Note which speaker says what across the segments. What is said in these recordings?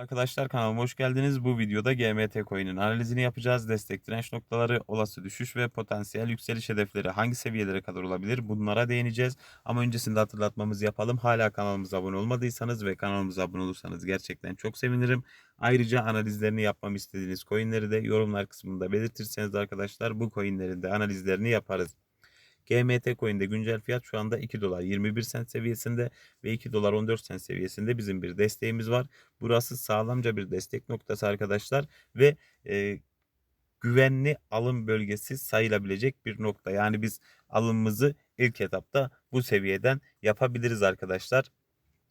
Speaker 1: Arkadaşlar kanalıma hoş geldiniz. Bu videoda GMT coin'in analizini yapacağız. Destek direnç noktaları, olası düşüş ve potansiyel yükseliş hedefleri hangi seviyelere kadar olabilir? Bunlara değineceğiz. Ama öncesinde hatırlatmamızı yapalım. Hala kanalımıza abone olmadıysanız ve kanalımıza abone olursanız gerçekten çok sevinirim. Ayrıca analizlerini yapmamı istediğiniz coin'leri de yorumlar kısmında belirtirseniz arkadaşlar bu coin'lerin de analizlerini yaparız. GMT coin'de güncel fiyat şu anda 2 dolar 21 sent seviyesinde ve 2 dolar 14 sent seviyesinde bizim bir desteğimiz var. Burası sağlamca bir destek noktası arkadaşlar ve e, güvenli alım bölgesi sayılabilecek bir nokta. Yani biz alımımızı ilk etapta bu seviyeden yapabiliriz arkadaşlar.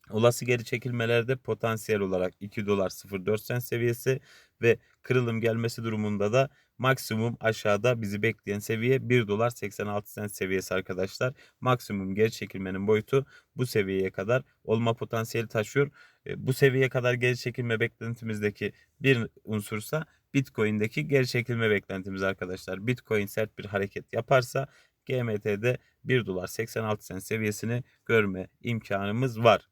Speaker 1: Olası geri çekilmelerde potansiyel olarak 2 dolar 04 sent seviyesi ve kırılım gelmesi durumunda da maksimum aşağıda bizi bekleyen seviye 1 dolar 86 sent seviyesi arkadaşlar. Maksimum geri çekilmenin boyutu bu seviyeye kadar olma potansiyeli taşıyor. E, Bu seviyeye kadar geri çekilme beklentimizdeki bir unsursa Bitcoin'deki geri çekilme beklentimiz arkadaşlar. Bitcoin sert bir hareket yaparsa GMT'de 1 dolar 86 sent seviyesini görme imkanımız var.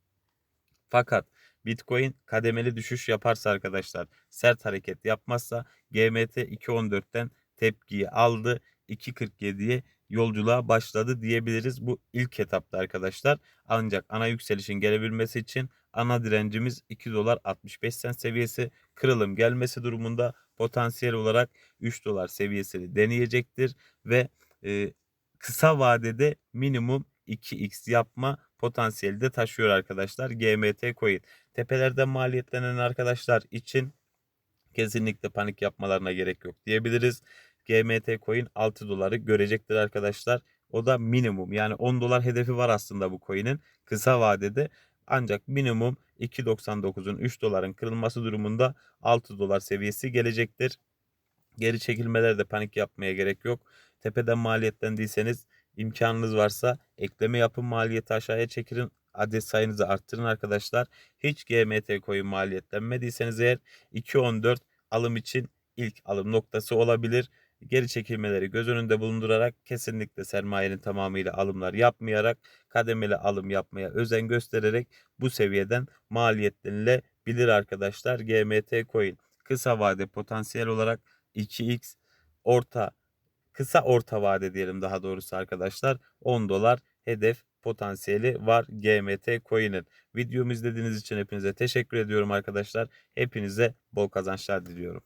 Speaker 1: Fakat Bitcoin kademeli düşüş yaparsa arkadaşlar sert hareket yapmazsa GMT 2.14'ten tepkiyi aldı. 2.47'ye yolculuğa başladı diyebiliriz. Bu ilk etapta arkadaşlar. Ancak ana yükselişin gelebilmesi için ana direncimiz 2 dolar 65 sent seviyesi. Kırılım gelmesi durumunda potansiyel olarak 3 dolar seviyesini deneyecektir ve e, kısa vadede minimum 2x yapma potansiyeli de taşıyor arkadaşlar GMT coin. Tepelerden maliyetlenen arkadaşlar için kesinlikle panik yapmalarına gerek yok diyebiliriz. GMT coin 6 doları görecektir arkadaşlar. O da minimum yani 10 dolar hedefi var aslında bu coin'in kısa vadede. Ancak minimum 2.99'un 3 doların kırılması durumunda 6 dolar seviyesi gelecektir. Geri çekilmelerde panik yapmaya gerek yok. Tepeden maliyetlendiyseniz imkanınız varsa ekleme yapın maliyeti aşağıya çekilin. Adet sayınızı arttırın arkadaşlar. Hiç GMT coin maliyetlenmediyseniz eğer 2.14 alım için ilk alım noktası olabilir. Geri çekilmeleri göz önünde bulundurarak kesinlikle sermayenin tamamıyla alımlar yapmayarak kademeli alım yapmaya özen göstererek bu seviyeden maliyetlenilebilir arkadaşlar. GMT coin kısa vade potansiyel olarak 2x orta kısa orta vade diyelim daha doğrusu arkadaşlar 10 dolar hedef potansiyeli var GMT coin'in. Videomu izlediğiniz için hepinize teşekkür ediyorum arkadaşlar. Hepinize bol kazançlar diliyorum.